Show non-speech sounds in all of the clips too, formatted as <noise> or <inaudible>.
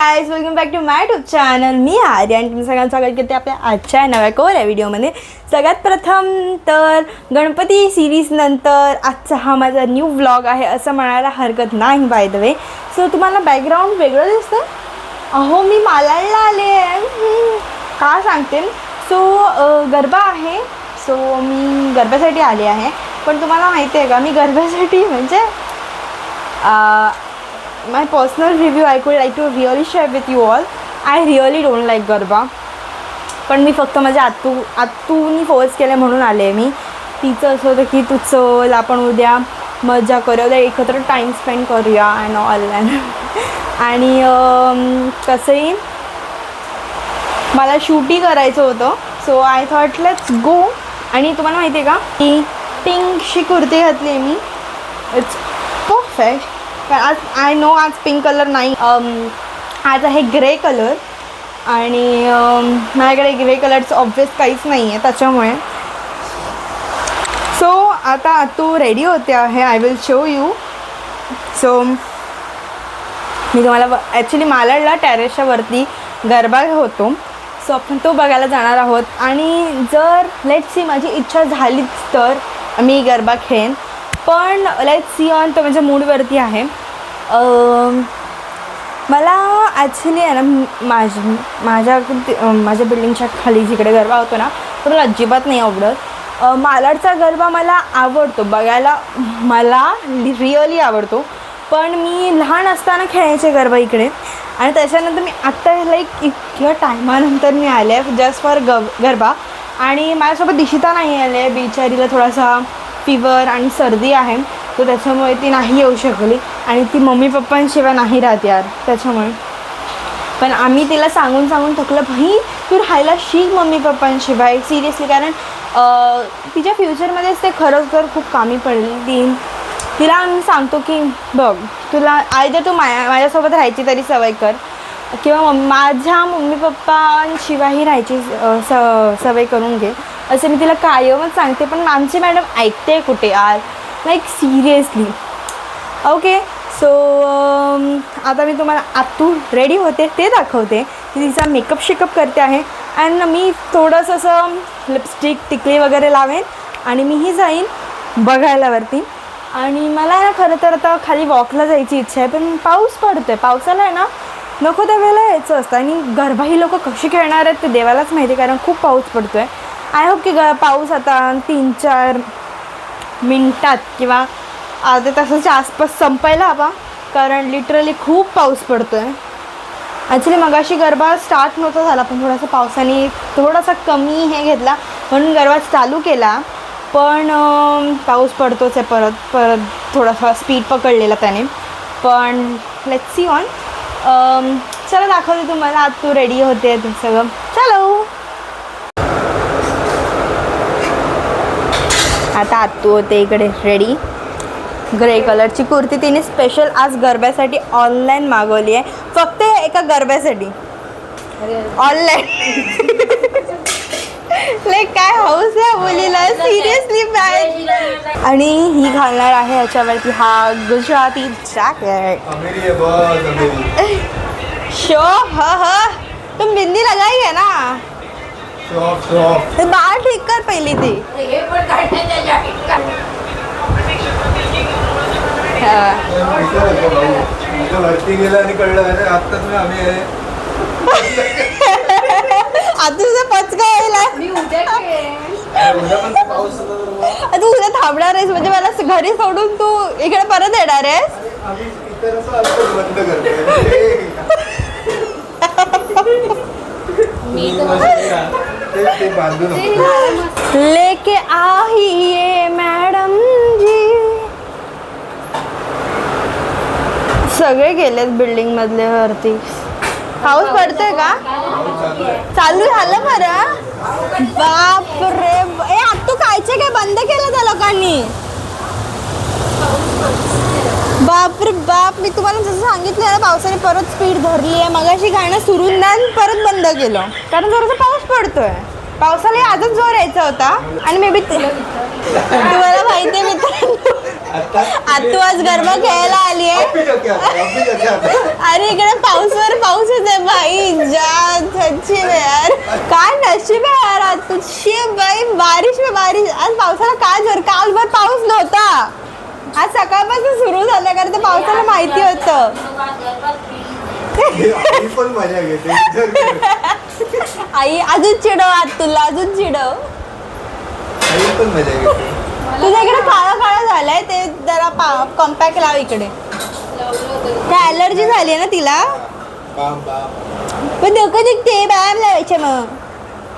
Guys welcome back to my tube channel मी आर्य आणि तुम्ही सगळ्यांचं स्वागत करते आपल्या आजच्या नव्या कोऱ्या व्हिडिओमध्ये. सगळ्यात प्रथम तर गणपती सिरीज नंतर आजचा हा माझा न्यू व्लॉग आहे असं म्हणायला हरकत नाही बाय द वे सो तुम्हाला बॅकग्राऊंड वेगळं दिसतं अहो मी मालाडला आले आहे. का सांगते? सो गरबा आहे. सो मी गरब्यासाठी आले आहे. पण तुम्हाला माहिती आहे का? मी गरब्यासाठी म्हणजे my personal review I could like to really share with you all I really don't like Garba पण मी फक्त माझ्या आतू आतूनी फोर्स केले म्हणून आले मी. तिचं असं होतं की तू चल आपण उद्या मजा करूया उद्या एकत्र टाईम स्पेंड करूया अँड ऑल <laughs> आणि कसंही मला शूटही करायचं होतं. So I thought let's go आणि तुम्हाला माहिती आहे का की पिंकशी कुर्ती घातली आहे मी. इट्स परफेक्ट आज आय नो आज पिंक कलर नाही. Um, आज आहे ग्रे कलर आणि um, माझ्याकडे ग्रे कलरचं ऑब्वियस काहीच नाही आहे त्याच्यामुळे. सो आता तू रेडी होते आहे I will show you so मी तुम्हाला ॲक्च्युली मालाडला टेरेसच्या वरती गरबा होतो. सो आपण तो बघायला जाणार आहोत. आणि जर लेट सी माझी इच्छा झालीच तर मी गरबा खेळेन. पण लाईक सी ऑन तो माझ्या मूडवरती आहे. मला ॲक्च्युली आहे ना माझ माझ्या माझ्या बिल्डिंगच्या खाली जिकडे गरबा होतो ना तो मला अजिबात नाही आवडत. मालाडचा गरबा मला आवडतो बघायला मला रिअली आवडतो. पण मी लहान असताना खेळायचे गरबा इकडे. आणि त्याच्यानंतर मी आत्ता लाईक इतक्या टायमानंतर मी आले आहे जस्ट फॉर ग गरबा. आणि माझ्यासोबत दिशिता नाही आले आहे बिचारीला थोडासा फिवर आणि सर्दी आहे तर त्याच्यामुळे ती नाही येऊ शकली. आणि ती मम्मी पप्पांशिवाय नाही राहत यार त्याच्यामुळे. पण आम्ही तिला सांगून सांगून थकलं भाई तू राहायला शिक मम्मी पप्पांशिवाय सिरियसली कारण तिच्या फ्युचरमध्येच ते खरंच तर खूप कामी पडली ती तिला आम्ही सांगतो की बघ तुला आयदर तू माया माझ्यासोबत राहायची तरी सवय कर. किंवा मम माझ्या मम्मी पप्पांशिवायही राहायची स सवय करून घे. असं मी तिला कायमच सांगते पण आमची मॅडम ऐकते कुठे आज? लाईक सिरियसली ओके सो आता मी तुम्हाला आतू रेडी होते ते दाखवते. ती तिचा मेकअप शेकअप करते आहे. अँड मी थोडंसं असं लिपस्टिक टिकली वगैरे लावेन आणि मीही जाईन बघायला वरती आणि मला ना खरं तर आता खाली वॉकला जायची इच्छा आहे पण पाऊस पडतो आहे पावसाला आहे ना नको त्या वेळेला यायचं असतं. आणि गरबा ही लोक कशी खेळणार आहेत ते देवालाच माहिती आहे, कारण खूप पाऊस पडतो आहे आय होप की ग पाऊस आता तीन चार मिनटात किंवा अर्ध्या तासाच्या आसपास संपायला हवा. कारण लिटरली खूप पाऊस पडतो आहे ॲक्च्युली मगाशी गरबा स्टार्ट नव्हता झाला पण थोडासा पावसाने थोडासा कमी हे घेतला. म्हणून गरबा चालू केला. पण पाऊस पडतोच आहे परत परत थोडासा स्पीड पकडलेला त्याने. पण लेट्स सी ऑन चला दाखवते तुम्हाला. आज तू रेडी होते सगळं चलो! आता आत्तू होते इकडे रेडी ग्रे कलरची कुर्ती तिने स्पेशल आज गरब्यासाठी ऑनलाईन मागवली आहे. फक्त एका गरब्यासाठी. ऑनलाईन लाईक काय हाऊस आहे मुलीला. सिरियसली बॅग आणि ही घालणार आहे याच्यावरती हा गुजराती जॅकेट <laughs> शो ह ह. तुम बिंदी लगाई है ना? बाळ ठीक कर पहिली ती. हा. मी आता तुझं पचका यायला. तू उद्या थांबणार आहेस म्हणजे मला घरी सोडून तू इकडे परत येणार आहेस? आम्ही ते बांधून लेके आइए मॅडम जी. सगळे गेलेत बिल्डिंग मधले वरती. पाऊस पडतोय का? चालू झालं बरं. बाप रे ए आता तू कायचे काय? बंद केलं त्या लोकांनी. बाप रे बाप मी तुम्हाला जसं सांगितलं ना पावसाने परत स्पीड धरली आहे मगाशी गाणं सुरून द्या आणि परत बंद केलं. कारण जरासा पाऊस पडतोय. पावसाला आजच जोर यायचा होता. आणि मे बी तुम्हाला माहिती आहे मित्रांनो आता आज गरबा खेळायला आली आहे. अरे इकडे पाऊसवर पाऊसच आहे बाई. जा में यार काय नशीब आहे यार आज तुझी बाई बारिश में बारिश. आज पावसाला काय जोर? कालभर पाऊस नव्हता. आज सकाळपासून सुरू झालं कारण ते पावसाला माहिती होतं. आई पण मजा घेते आई अजून चिडव आज तुला अजून चिडव. आई पण मजा घेते तुझ्या इकडे काळा काळा झालाय ते जरा कॉम्पॅक्ट लाव इकडे. काय अलर्जी झाली ना तिला? बाम बाम पण डोकं दुखते व्यायाम लावायचे मग.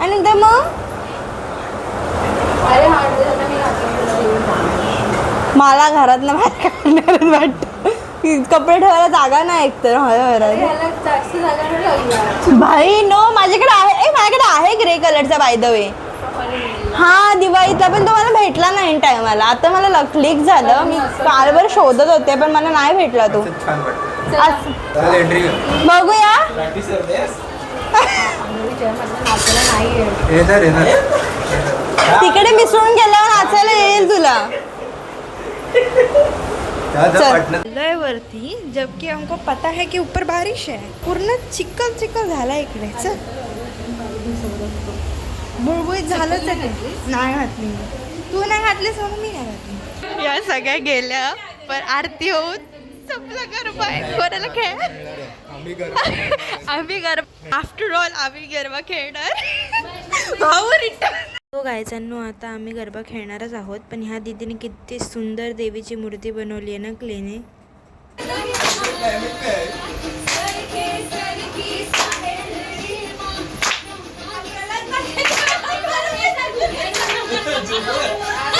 आणि नंतर मग? मला घरात ना बाहेर काढणारच वाटतं. कपडे ठेवायला जागा नाही एकतर. भाई नो माझ्याकडे आहे. ए, माझ्याकडे आहे ग्रे कलरचा बाय द वे हा दिवाळीतला पण तो मला भेटला नाही टायमाला आता मला क्लिक झालं. मी कालभर शोधत होते पण मला नाही भेटला तो. बघूया. तिकडे मिसळून गेल्यावर नाचायला येईल तुला. <laughs> लय वरती जबकि हमको पता है कि ऊपर बारिश है पूर्ण चिखल चिखल झाला इकडे चल बुळबुळीत झालंच आहे ते. नाही घातली मी. तू नाही घातलीस म्हणून मी नाही घातली या सगळ्या गेल्या पण आरती होऊन संपलं गरबा आहे कोणाला खेळ. आम्ही गरबा आफ्टर ऑल आम्ही गरबा खेळणार भाऊ रिटर्न हो गायचांनो आता आम्ही गरबा खेळणारच आहोत पण ह्या दीदीने किती सुंदर देवीची मूर्ती बनवली आहे ना क्लेने? <laughs>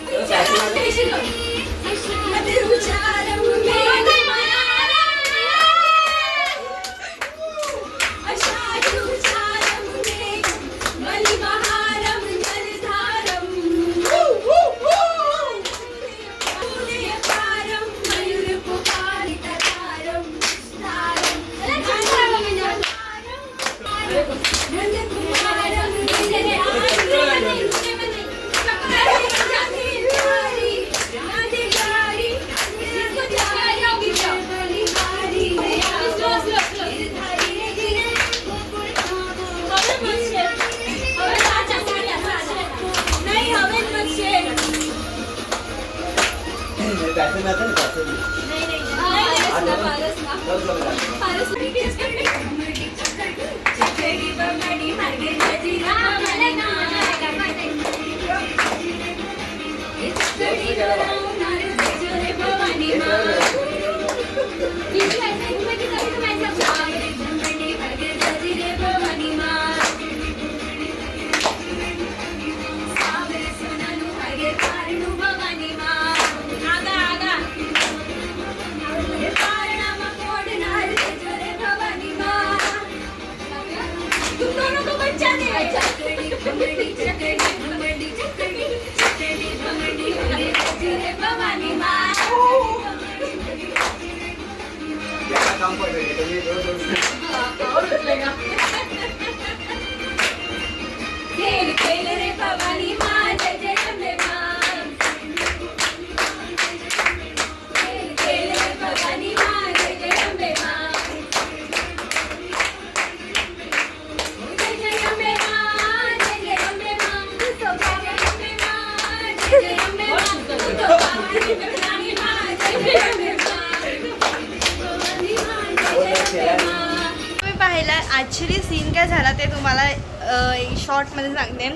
चला ना एनर्जी तुम दोनों को बच्चा काय झाला ते तुम्हाला शॉर्टमध्ये सांगते.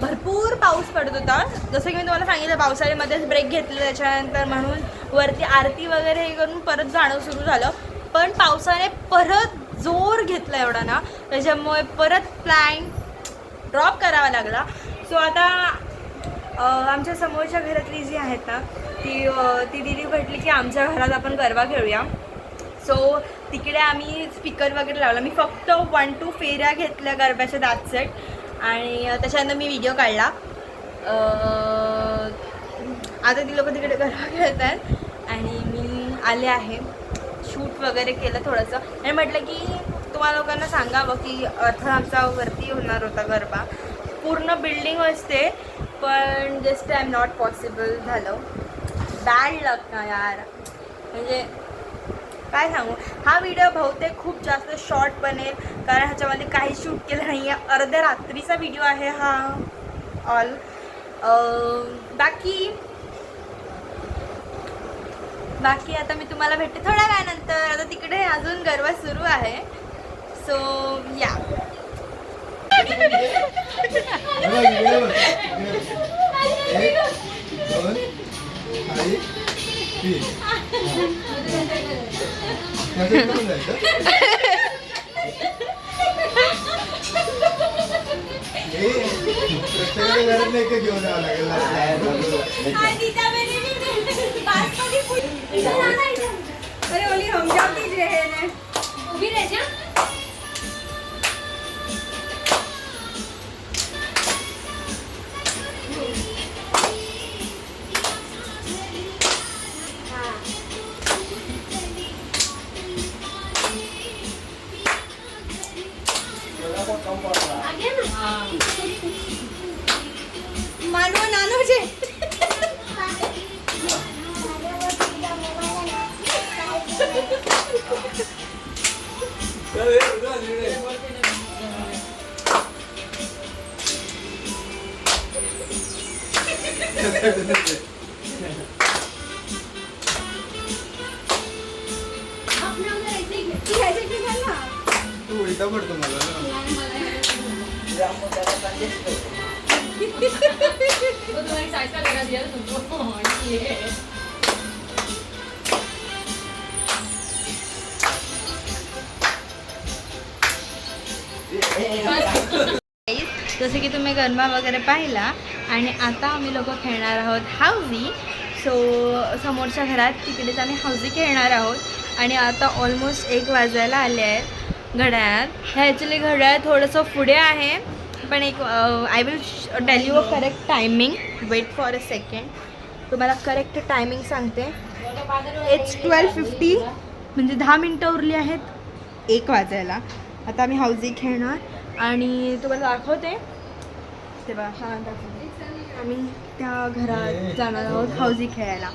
भरपूर पाऊस पडत होता. जसं की मी तुम्हाला सांगितलं पावसाळ्यामध्येच ब्रेक घेतलं त्याच्यानंतर म्हणून वरती आरती वगैरे हे करून परत जाणं सुरू झालं. पण पावसाने परत जोर घेतला एवढा ना त्याच्यामुळे परत प्लॅन ड्रॉप करावा लागला. सो आता आमच्या समोरच्या घरातली जी आहेत ना ती ती दिदी म्हटली की आमच्या घरात आपण गरबा खेळूया. सो तिकडे आम्ही स्पीकर वगैरे लावला. मी फक्त वन टू फेऱ्या घेतल्या गरब्याच्या दात सेट आणि त्याच्यानंतर मी व्हिडिओ काढला. आता ती लोक तिकडे गरबा खेळत आहेत आणि मी आले आहे. शूट वगैरे केलं थोडंसं. आणि म्हटलं की तुम्हाला लोकांना सांगावं की अर्थ आमचा वरती होणार होता गरबा. पूर्ण बिल्डिंग असते पण just I am not possible झालं. बॅड लक ना यार. म्हणजे काय सांगू? हा व्हिडिओ बहुतेक खूप जास्त शॉर्ट बनेल कारण ह्याच्यामध्ये काही शूट केलं नाही आहे अर्ध्या रात्रीचा व्हिडिओ आहे हा. ऑल बाकी बाकी आता मी तुम्हाला भेटते थोड्या वेळानंतर. आता तिकडे अजून गरबा सुरू आहे. सो या <laughs> हे बघ, इकडे बघ. एक, दोन, आणि तीन. उलटा पडतो मला जसं की तुम्ही गरबा वगैरे पाहिला आणि आता आम्ही लोक खेळणार आहोत हाऊजी. सो समोरच्या घरात तिकडेच आम्ही हाऊजी खेळणार आहोत. आणि आता ऑलमोस्ट एक वाजायला आले आहेत. घड्याळ. ह्या ॲक्च्युली घड्याळ थोडंसं पुढे आहे. पण एक I will tell you a correct timing wait for a second तुम्हाला करेक्ट टायमिंग सांगते. इट्स ट्वेल्व फिफ्टी म्हणजे दहा मिनटं उरली आहेत. एक वाजायला. आता आम्ही हाऊजी खेळणार. आणि तुम्हाला दाखवते. तेव्हा हां दाखवते. आम्ही त्या घरात जाणार आहोत हाऊजी खेळायला.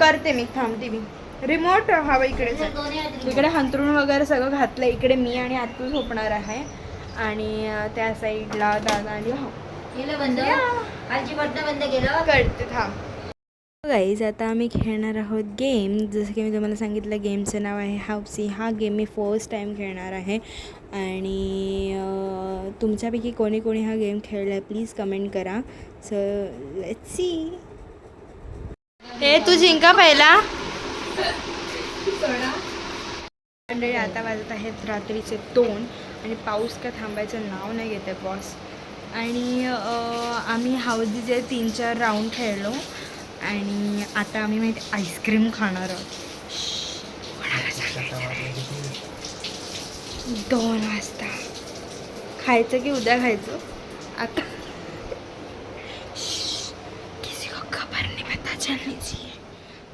करते मी थांबते मी. रिमोट हवं इकडेच आहे. इकडे हंतरून वगैरे सगळं घातलं इकडे मी आणि आतू झोपणार आहे. आणि त्या साईडला दादा आणि भाऊ. केलं बंद? आजी बंद बंद केलं? करते थांब. गाईज आता आम्ही खेळणार आहोत गेम. जसं की मी तुम्हाला सांगितलं गेमचं नाव आहे हाऊसी हा गेम मी फर्स्ट टाईम खेळणार आहे. आणि तुमच्यापैकी कोणी कोणी हा गेम खेळला आहे प्लीज कमेंट करा. सो लेट्स सी हे तू जिंका पहिला. मंडळी आता वाजत आहेत रात्रीचे दोन आणि पाऊस का थांबायचं नाव नाही घेत आहे बॉस आणि आम्ही हाऊजीचे तीन चार राऊंड खेळलो आणि आता आम्ही माहिती आईस्क्रीम खाणार आहोत. दोन वाजता. खायचं की उद्या खायचं आता श्श्श, किसी को खबर नहीं पता चलनी चाहिए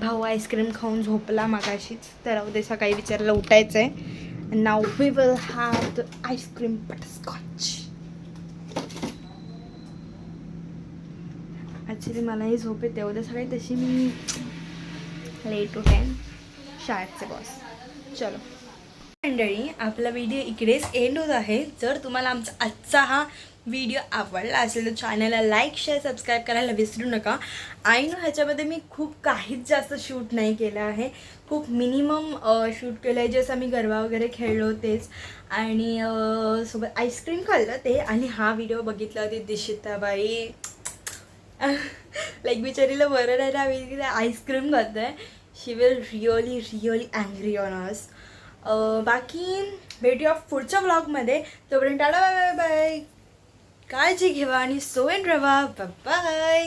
भाऊ आईस्क्रीम खाऊन झोपला मागाशीच. तर उद्या सकाळी विचारलं उठायचं आहे नाव we will have the ice cream butterscotch actually मलाही झोप येते. उद्या सकाळी तशी मी लेट उठेन. शाळेचे बॉस चलो. मंडळी आपला व्हिडिओ इकडेच एंड होत आहे. जर तुम्हाला आमचा आजचा हा व्हिडिओ आवडला असेल तर चॅनलला लाईक शेअर सबस्क्राईब करायला विसरू नका. आय नो ह्याच्यामध्ये मी खूप काहीच जास्त शूट नाही केलं आहे. खूप मिनिमम शूट केलं आहे जसं मी गरबा वगैरे खेळलो तेच. आणि सोबत आईस्क्रीम खाल्लं ते. आणि हा व्हिडिओ बघितला होती दिशिताबाई. <laughs> लाईक बिचारीला बरं नाही ना आम्ही आईस्क्रीम खातोय she will really really angry on us बाकी भेटूया पुढच्या ब्लॉगमध्ये तोपर्यंत टाटा बाय बाय बाय काळजी घेवा आणि सो एन रवा बाय